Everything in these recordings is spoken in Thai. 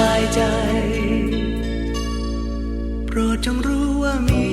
บายใจ โปรดจงรู้ว่ามี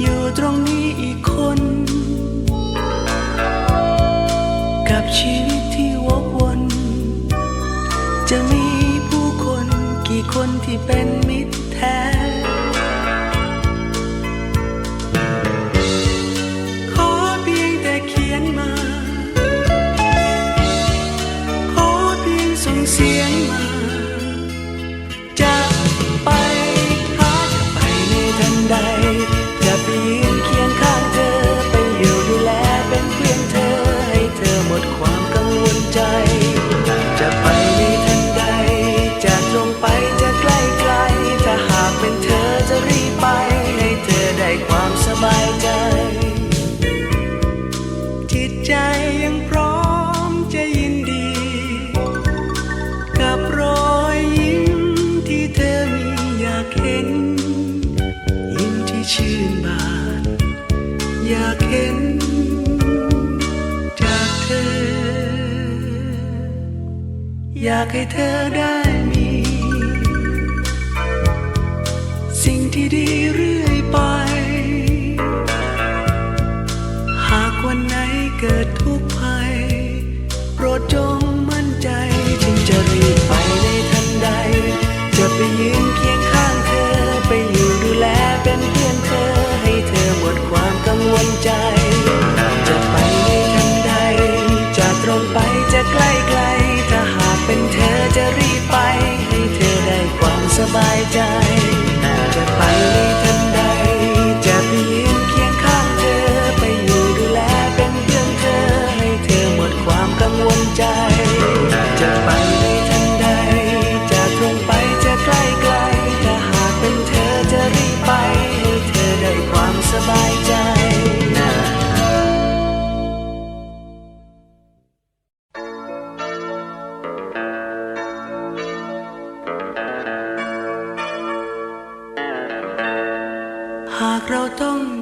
อยู่ตรงนี้อีกคน กับชีวิต siempre. อยากเห็นจากเธอ อยากให้เธอได้มี สิ่งที่ดีเรื่อยไป my time.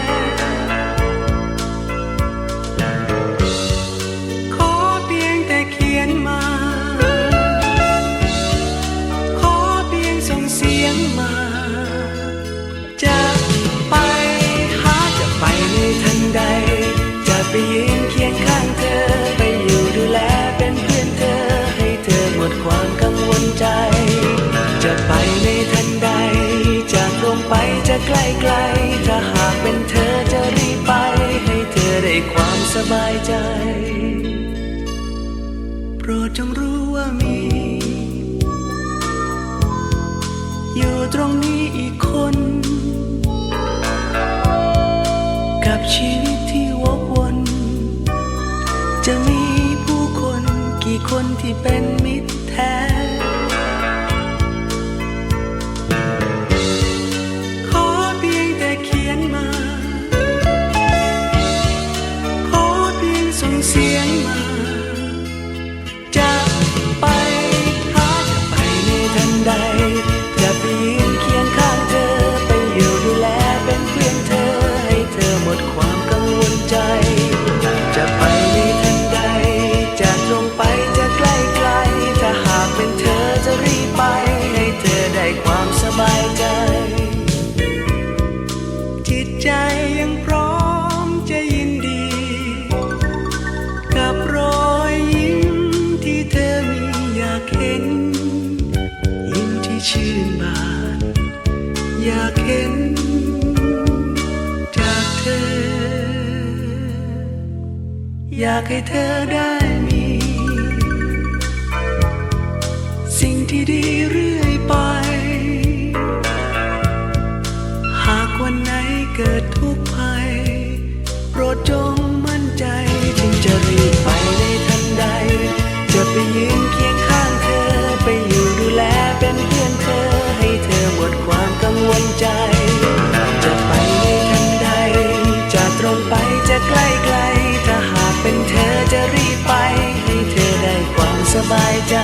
ไกลๆถ้าหากเป็นเธอจะรีบไปให้เธอได้ความสบายใจ โปรดจงรู้ว่ามี อยู่ตรงนี้อีกคน กับชี you. อยากให้เธอได้มี สิ่งที่ดีเรื่อง สบายใจ